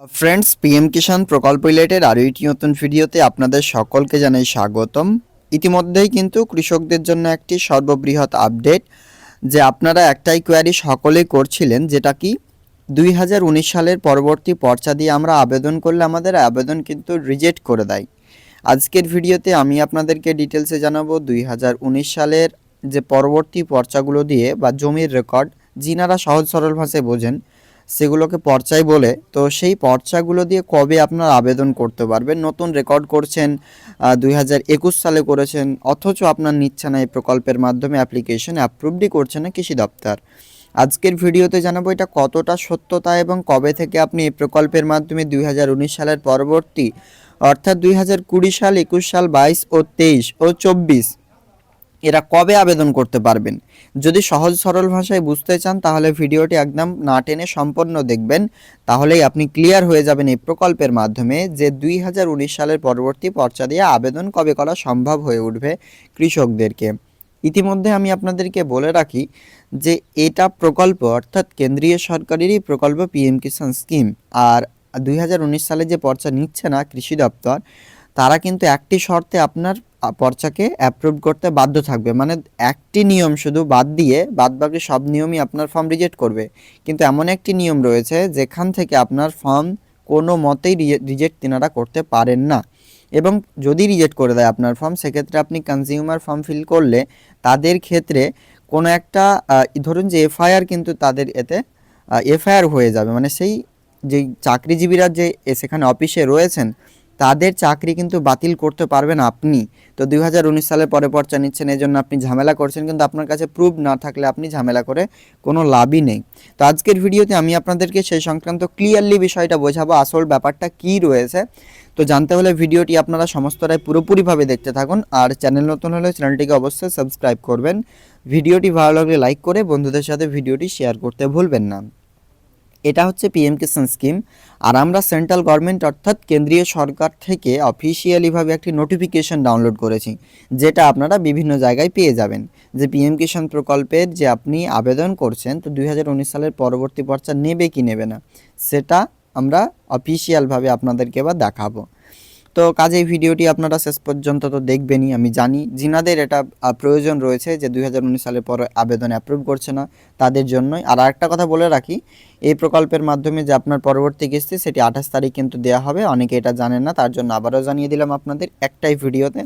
Friends PM কিষাণ প্রকল্প related আরও একটি নতুন ভিডিওতে আপনাদের সকলকে জানাই স্বাগতম। ইতিমধ্যেই কিন্তু কৃষকদের জন্য একটি সর্ববৃহৎ আপডেট যে আপনারা একটাই কোয়ারি সকলেই করছিলেন, যেটা কি? দুই হাজার উনিশ সালের পরবর্তী পর্চা দিয়ে আমরা আবেদন করলে আমাদের আবেদন কিন্তু রিজেক্ট করে দেয়। আজকের ভিডিওতে আমি আপনাদেরকে ডিটেলসে জানাব দুই হাজার উনিশ সালের যে পরবর্তী পর্চাগুলো দিয়ে বা জমির রেকর্ড যিনারা সহজ সরল ভাষায় বোঝেন সেগুলোকে পর্চায় বলে, তো সেই পর্চাগুলো দিয়ে কবে আপনার আবেদন করতে পারবেন? নতুন রেকর্ড করছেন দুই হাজার একুশ সালে করেছেন, অথচ আপনার নিচ্ছে না এই প্রকল্পের মাধ্যমে অ্যাপ্লিকেশন অ্যাপ্রুভডই করছে না কৃষি দপ্তর। আজকের ভিডিওতে জানাব এটা কতটা সত্যতা এবং কবে থেকে আপনি এই প্রকল্পের মাধ্যমে দুই হাজার উনিশ সালের পরবর্তী, অর্থাৎ দুই হাজার কুড়ি সাল, একুশ সাল, বাইশ ও তেইশ ও চব্বিশ এরা কবে আবেদন করতে পারবেন? যদি সহজ সরল ভাষায় বুঝতে চান, তাহলে ভিডিওটি একদম না টেনে সম্পন্ন দেখবেন। তাহলেই আপনি ক্লিয়ার হয়ে যাবেন এই প্রকল্পের মাধ্যমে যে দুই হাজার উনিশ সালের পরবর্তী পর্চা দিয়ে আবেদন কবে করা সম্ভব হয়ে উঠবে কৃষকদেরকে। ইতিমধ্যে আমি আপনাদেরকে বলে রাখি যে এটা প্রকল্প অর্থাৎ কেন্দ্রীয় সরকারেরই প্রকল্প পিএম কিষাণ স্কিম। আর দুই হাজার উনিশ সালে যে পর্চা নিচ্ছে না কৃষি দপ্তর, তারা কিন্তু একটি শর্তে আপনার পর্চাকে অ্যাপ্রুভ করতে বাধ্য থাকবে। মানে একটি নিয়ম শুধু বাদ দিয়ে বাদ বাকি সব নিয়মই আপনার ফর্ম রিজেক্ট করবে। কিন্তু এমন একটি নিয়ম রয়েছে, যেখান থেকে আপনার ফর্ম কোনো মতেই রিজেক্ট তিনারা করতে পারেন না। এবং যদি রিজেক্ট করে দেয় আপনার ফর্ম সেক্ষেত্রে আপনি কনজিউমার ফর্ম ফিল করলে তাদের ক্ষেত্রে কোনো একটা ধরুন যে এফআইআর কিন্তু তাদের এতে এফআইআর হয়ে যাবে। মানে সেই যেই চাকরিজীবীরা যে সেখানে অফিসে রয়েছেন তাদের চাকরি কিন্তু বাতিল করতে পারবেন আপনি। তো দুই হাজার উনিশ সালের পরে পর্চা নিচ্ছেন এই জন্য আপনি ঝামেলা করছেন, কিন্তু আপনার কাছে প্রুফ না থাকলে আপনি ঝামেলা করে কোনো লাভই নেই। তো আজকের ভিডিওতে আমি আপনাদেরকে সেই সংক্রান্ত ক্লিয়ারলি বিষয়টা বোঝাবো, আসল ব্যাপারটা কি রয়েছে। তো জানতে হলে ভিডিওটি আপনারা সমস্তটাই পুরোপুরিভাবে দেখতে থাকুন, আর চ্যানেল নতুন হলে চ্যানেলটিকে অবশ্যই সাবস্ক্রাইব করবেন। ভিডিওটি ভালো লাগলে লাইক করে বন্ধুদের সাথে ভিডিওটি শেয়ার করতে ভুলবেন না। এটা হচ্ছে পিএম কিষাণ স্কিম আর আমরা সেন্ট্রাল গভর্নমেন্ট অর্থাৎ কেন্দ্রীয় সরকার থেকে অফিসিয়ালিভাবে একটি নোটিফিকেশন ডাউনলোড করেছি, যেটা আপনারা বিভিন্ন জায়গায় পেয়ে যাবেন। যে পিএম কিষাণ প্রকল্পের যে আপনি আবেদন করছেন, তো দুই হাজার উনিশ সালের পরবর্তী পর্চা নেবে কি নেবে না, সেটা আমরা অফিসিয়ালভাবে আপনাদেরকে এবার দেখাবো। তো কাজেই ভিডিওটি আপনারা শেষ পর্যন্ত তো দেখবেনই, আমি জানি। যিনাদের এটা প্রয়োজন রয়েছে যে দুই হাজার উনিশ সালের পর আবেদন অ্যাপ্রুভ করছে না, তাদের জন্যই। আর একটা কথা বলে রাখি, এই প্রকল্পের মাধ্যমে যে আপনার পরবর্তী কিস্তি, সেটি আঠাশ তারিখ কিন্তু দেওয়া হবে। অনেকে এটা জানেন না, তার জন্য আবারও জানিয়ে দিলাম আপনাদের একটাই ভিডিওতে।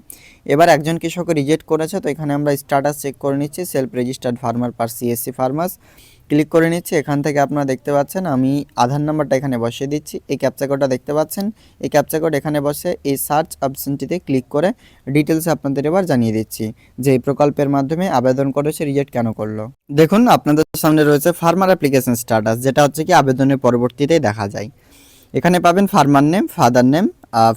এবার একজন কৃষক রিজেক্ট করেছে, তো এখানে আমরা স্ট্যাটাস চেক করে নিচ্ছি self registered farmer per CSC farmers click করে নিচ্ছি, এখান থেকে আপনারা দেখতে পাচ্ছেন আমি আধার নাম্বারটা এখানে বসিয়ে দিচ্ছি, এই ক্যাপচা কোডটা দেখতে পাচ্ছেন, এই ক্যাপচা কোড এখানে বসে এই সার্চ অপশনটিতে ক্লিক করে ডিটেলস আপনাদের এবার জানিয়ে দিচ্ছি, যে এই প্রকল্পের মাধ্যমে আবেদন করেছে রিজেক্ট কেন করল। দেখুন, আপনাদের সামনে রয়েছে ফার্মার অ্যাপ্লিকেশন স্ট্যাটাস যেটা হচ্ছে কি আবেদনের পরবর্তীতেই দেখা যায়। এখানে পাবেন farmer name father name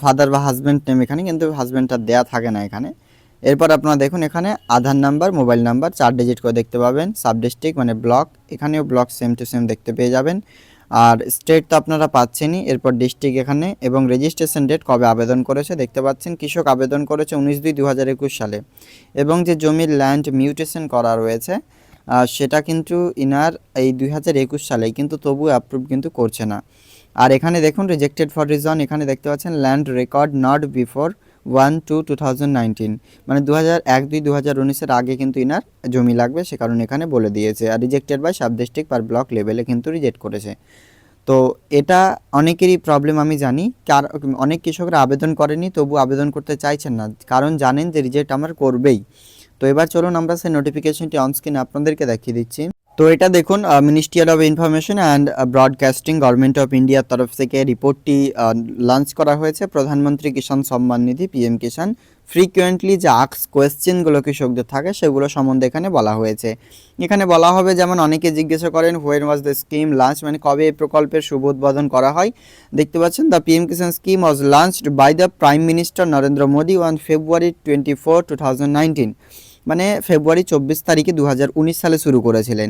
father বা হাজব্যান্ড নেম এখানে, কিন্তু হাজব্যান্ডটা দেয়া থাকে না এখানে। এরপর আপনারা দেখুন এখানে আধার নাম্বার, মোবাইল নাম্বার, চার ডিজিট করে দেখতে পাবেন সাব ডিস্ট্রিক্ট মানে ব্লক এখানেও ব্লক সেম টু সেম দেখতে পেয়ে যাবেন। আর স্টেট তো আপনারা পাচ্ছেনই, এরপর ডিস্ট্রিক্ট এখানে, এবং রেজিস্ট্রেশন ডেট কবে আবেদন করেছে দেখতে পাচ্ছেন, কৃষক আবেদন করেছে উনিশ দুই দু সালে। এবং যে জমির ল্যান্ড মিউটেশন করা রয়েছে সেটা কিন্তু ইনার এই দুই হাজার একুশ সালে কিন্তু তবু অ্যাপ্রুভ কিন্তু করছে না। আর এখানে দেখুন রিজেক্টেড ফর রিজন এখানে দেখতে পাচ্ছেন land record not before one two two thousand মানে দু হাজার এক দুই দু হাজার উনিশের আগে কিন্তু ইনার জমি লাগবে, সে কারণে এখানে বলে দিয়েছে। আর rejected by sub district per block লেভেলে কিন্তু রিজেক্ট করেছে। তো এটা অনেকেরই প্রবলেম আমি জানি। কার, অনেক কৃষকরা আবেদন করেনি, তবু আবেদন করতে চাইছেন না। কারণ জানেন যে রিজেক্ট আমার করবেই। তো এবার চলুন আমরা সেই নোটিফিকেশনটি অন স্ক্রিনে আপনাদেরকে দেখিয়ে দিচ্ছি। তো এটা দেখুন ministerial of information and broadcasting government of ইন্ডিয়ার তরফ থেকে রিপোর্টটি লঞ্চ করা হয়েছে। প্রধানমন্ত্রী কিষাণ সম্মান নিধি পিএম কিষাণ। ফ্রিকুয়েন্টলি যে আক্স কোয়েশ্চেনগুলো কৃষকদের থাকে, সেগুলো সম্বন্ধে এখানে বলা হয়েছে। এখানে বলা হবে, যেমন অনেকে জিজ্ঞাসা করেন when was the scheme launch মানে কবে এই প্রকল্পের শুভ উদ্বোধন করা হয়? দেখতে পাচ্ছেন the PM Kisan scheme was launched by the prime minister Narendra Modi on February twenty four two thousand nineteen মানে ফেব্রুয়ারি চব্বিশ তারিখে দু হাজার উনিশ সালে শুরু করেছিলেন।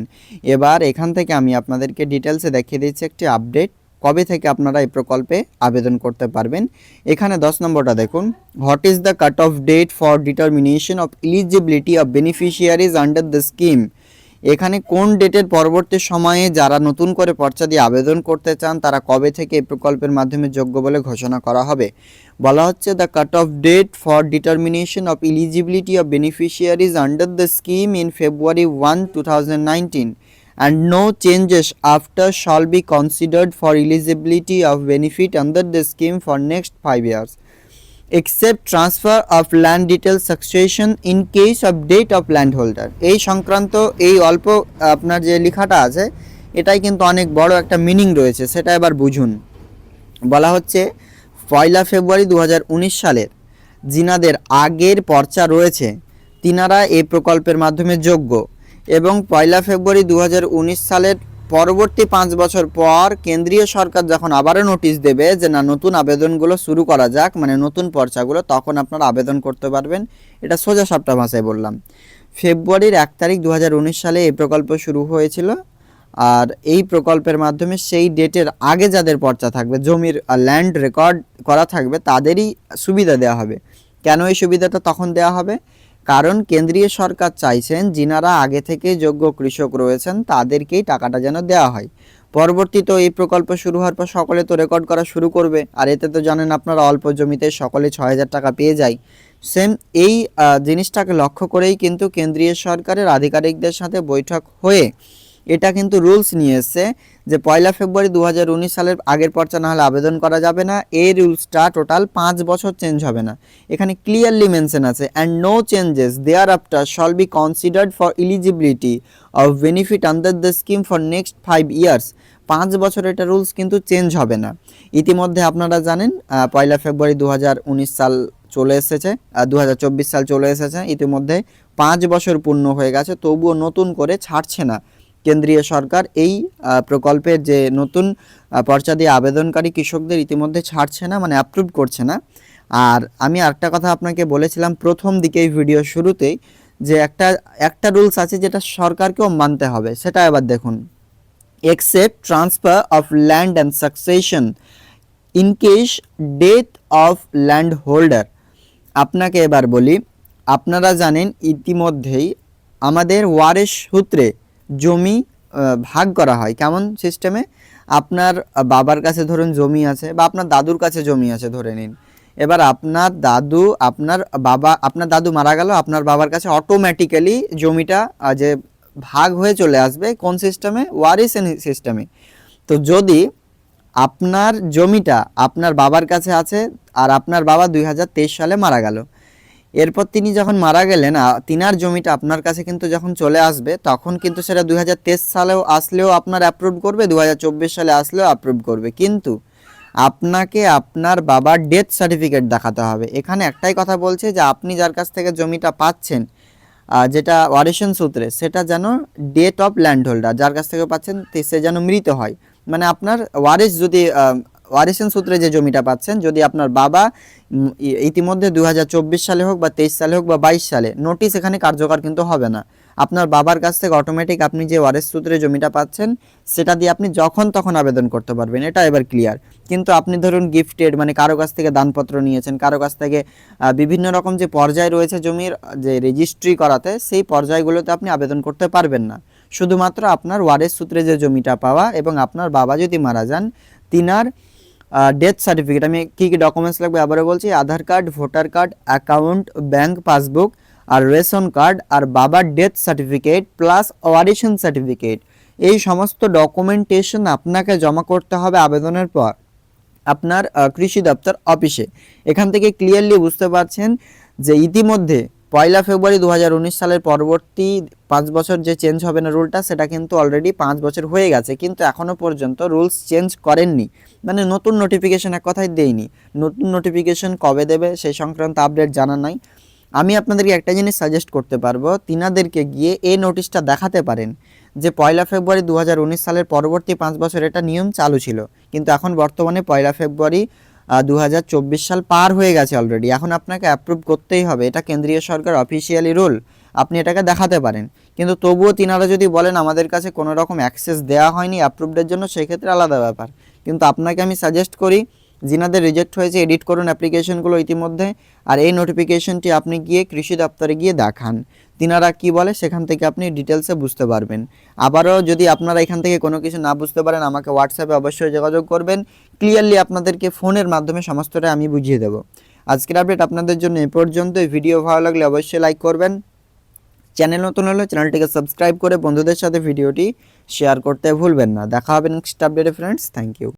এবার এখান থেকে আমি আপনাদেরকে ডিটেলসে দেখিয়ে দিচ্ছি একটি আপডেট কবে থেকে আপনারা এই প্রকল্পে আবেদন করতে পারবেন। এখানে দশ নম্বরটা দেখুন। What is the cut off date for determination of eligibility of beneficiaries under the scheme এখানে কোন ডেটের পরবর্তী সময়ে যারা নতুন করে পর্চা দিয়ে আবেদন করতে চান, তারা কবে থেকে এই প্রকল্পের মাধ্যমে যোগ্য বলে ঘোষণা করা হবে? বলা হচ্ছে the cut off date for determination of eligibility of beneficiaries under the scheme in February one two thousand no changes after shall be considered for eligibility of benefit under the scheme for next 5 years. Except transfer of land detail succession in case of date of landholder এই সংক্রান্ত এই অল্প, আপনার যে লেখাটা আছে, এটাই কিন্তু অনেক বড় একটা মিনিং রয়েছে, সেটা এবার বুঝুন। বলা হচ্ছে, পয়লা ফেব্রুয়ারি দু হাজার উনিশ সালের জিনাদের আগের পর্চা রয়েছে, তিনারা এই প্রকল্পের মাধ্যমে যোগ্য এবং পয়লা ফেব্রুয়ারি দু হাজার উনিশ সালের পরবর্তী পাঁচ বছর পর কেন্দ্রীয় সরকার যখন আবারও নোটিশ দেবে যে না, নতুন আবেদনগুলো শুরু করা যাক মানে নতুন পর্চাগুলো, তখন আপনারা আবেদন করতে পারবেন। এটা সোজা সাপটা ভাষায় বললাম। ফেব্রুয়ারির এক তারিখ দু হাজার উনিশ সালে এই প্রকল্প শুরু হয়েছিল। আর এই প্রকল্পের মাধ্যমে সেই ডেটের আগে যাদের পর্চা থাকবে, জমির ল্যান্ড রেকর্ড করা থাকবে, তাদেরই সুবিধা দেওয়া হবে। কেন এই সুবিধাটা তখন দেওয়া হবে? কারণ কেন্দ্রীয় সরকার চাইছেন যিনারা আগে থেকে যোগ্য কৃষক রয়েছেন, তাদেরকেই টাকাটা যেন দেওয়া হয়। পরবর্তীতে এই প্রকল্প শুরু হওয়ার পর সকলে তো রেকর্ড করা শুরু করবে, আর এতে তো জানেন আপনারা অল্প জমিতে সকলে ছয় হাজার টাকা পেয়ে যায়। সেম এই জিনিসটাকে লক্ষ্য করেই কিন্তু কেন্দ্রীয় সরকারের আধিকারিকদের সাথে বৈঠক হয়ে এটা কিন্তু রুলস নিয়ে এসছে যে পয়লা ফেব্রুয়ারি দু হাজার উনিশ সালের আগের পর্চা না হলে আবেদন করা যাবে না। এই রুলসটা টোটাল পাঁচ বছর চেঞ্জ হবে না। এখানে ক্লিয়ারলি মেনশন আছে and no changes there after shall be considered for eligibility of benefit under the scheme for next five years পাঁচ বছর এটা রুলস কিন্তু চেঞ্জ হবে না। ইতিমধ্যে আপনারা জানেন পয়লা ফেব্রুয়ারি দু হাজার উনিশ সাল চলে এসেছে দু সাল চলে এসেছে। ইতিমধ্যে পাঁচ বছর পূর্ণ হয়ে গেছে, তবুও নতুন করে ছাড়ছে না। কেন্দ্রীয় সরকার এই প্রকল্পের যে নতুন পর্চা দিয়ে আবেদনকারী কৃষকদের ইতিমধ্যে ছাড়ছে না মানে অ্যাপ্রুভ করছে না। আর আমি আরেকটা কথা আপনাকে বলেছিলাম প্রথম দিকে এই ভিডিও শুরুতেই, যে একটা একটা রুলস আছে যেটা সরকারকেও মানতে হবে, সেটা এবার দেখুন। Except transfer of land and succession in case death of landholder আপনাকে এবার বলি, আপনারা জানেন ইতিমধ্যেই আমাদের ওয়ারেস সূত্রে জমি ভাগ করা হয়। কেমন সিস্টেমে আপনার বাবার কাছে ধরুন জমি আছে বা আপনার দাদুর কাছে জমি আছে, ধরে নিন। এবার আপনার দাদু, আপনার বাবা, আপনার দাদু মারা গেল, আপনার বাবার কাছে অটোমেটিক্যালি জমিটা যে ভাগ হয়ে চলে আসবে, কোন সিস্টেমে ওয়ারিসেন সিস্টেমে তো যদি আপনার জমিটা আপনার বাবার কাছে আছে আর আপনার বাবা দুই হাজার তেইশ সালে মারা গেল এরপর তিনি যখন মারা গেলেন তিনার জমিটা আপনার কাছে কিন্তু যখন চলে আসবে, তখন কিন্তু সেটা দু হাজার তেইশ সালেও আসলেও আপনার অ্যাপ্রুভ করবে দু হাজার চব্বিশ সালে আসলেও অ্যাপ্রুভ করবে। কিন্তু আপনাকে আপনার বাবার ডেথ সার্টিফিকেট দেখাতে হবে। এখানে একটাই কথা বলছে যে, আপনি যার কাছ থেকে জমিটা পাচ্ছেন যেটা ওয়ারেশন সূত্রে, সেটা যেন ডেট অফ ল্যান্ড হোল্ডার যার কাছ থেকে পাচ্ছেন সে যেন মৃত হয়। মানে আপনার ওয়ারিস যদি ওয়ারেশন সূত্রে যে জমিটা পাচ্ছেন, যদি আপনার বাবা ইতিমধ্যে দু হাজার চব্বিশ সালে হোক বা তেইশ সালে হোক বা বাইশ সালে, নোটিশ এখানে কার্যকর কিন্তু হবে না। আপনার বাবার কাছ থেকে অটোমেটিক আপনি যে ওয়ারেস সূত্রে জমিটা পাচ্ছেন, সেটা দিয়ে আপনি যখন তখন আবেদন করতে পারবেন। এটা এবার ক্লিয়ার কিন্তু আপনি ধরুন গিফটেড মানে কারও কাছ থেকে দানপত্র নিয়েছেন, কারও কাছ থেকে বিভিন্ন রকম যে পর্যায় রয়েছে জমির, যে রেজিস্ট্রি করাতে, সেই পর্যায়গুলোতে আপনি আবেদন করতে পারবেন না। শুধুমাত্র আপনার ওয়ারেস সূত্রে যে জমিটা পাওয়া এবং আপনার বাবা যদি মারা যান, তিনার ডেথ সার্টিফিকেট আমি কী কী ডকুমেন্টস লাগবে আবারও বলছি, Aadhaar card voter card account bank passbook আর রেশন কার্ড আর বাবার ডেথ সার্টিফিকেট প্লাস ওয়ারিশন সার্টিফিকেট এই সমস্ত ডকুমেন্টেশন আপনাকে জমা করতে হবে আবেদনের পর আপনার কৃষি দপ্তর অফিসে। এখান থেকে ক্লিয়ারলি বুঝতে পারছেন যে ইতিমধ্যে পয়লা ফেব্রুয়ারি দু হাজার উনিশ সালের পরবর্তী পাঁচ বছর যে চেঞ্জ হবে না রুলটা সেটা কিন্তু অলরেডি পাঁচ বছর হয়ে গেছে। কিন্তু এখনও পর্যন্ত রুলস চেঞ্জ করেননি। মানে নতুন নোটিফিকেশন এক কথায় দেয়নি। নতুন নোটিফিকেশন কবে দেবে সেই সংক্রান্ত আপডেট জানা নাই। আমি আপনাদেরকে একটা জিনিস সাজেস্ট করতে পারব। তিনাদেরকে গিয়ে এই নোটিশটা দেখাতে পারেন যে পয়লা ফেব্রুয়ারি দু হাজার উনিশ সালের পরবর্তী পাঁচ বছর এটা নিয়ম চালু ছিল। কিন্তু এখন বর্তমানে পয়লা ফেব্রুয়ারি দু সাল পার হয়ে গেছে অলরেডি এখন আপনাকে অ্যাপ্রুভ করতেই হবে। এটা কেন্দ্রীয় সরকার অফিসিয়ালি রুল আপনি এটাকে দেখাতে পারেন। কিন্তু তবুও তিনারা যদি বলেন, আমাদের কাছে কোনো রকম অ্যাক্সেস দেওয়া হয়নি অ্যাপ্রুভডের জন্য, সেক্ষেত্রে আলাদা ব্যাপার। কিন্তু আপনাকে আমি সাজেস্ট করি যিনাদের রিজেক্ট হয়েছে এডিট করুন অ্যাপ্লিকেশনগুলো ইতিমধ্যে, আর এই নোটিফিকেশনটি আপনি গিয়ে কৃষি দপ্তরে গিয়ে দেখান। তিনারা কি বলে সেখান থেকে আপনি ডিটেলসে বুঝতে পারবেন। আবারও যদি আপনারা এখান থেকে কোনো কিছু না বুঝতে পারেন, আমাকে হোয়াটসঅ্যাপে অবশ্যই যোগাযোগ করবেন। ক্লিয়ারলি আপনাদেরকে ফোনের মাধ্যমে সমস্তটা আমি বুঝিয়ে দেবো। আজকের আপডেট আপনাদের জন্য এ পর্যন্ত ভিডিও ভালো লাগলে অবশ্যই লাইক করবেন। চ্যানেল নতুন হলে চ্যানেলটিকে সাবস্ক্রাইব করে বন্ধুদের সাথে ভিডিওটি শেয়ার করতে ভুলবেন না। দেখা হবে নেক্সট আপডেটে ফ্রেন্ডস থ্যাংক ইউ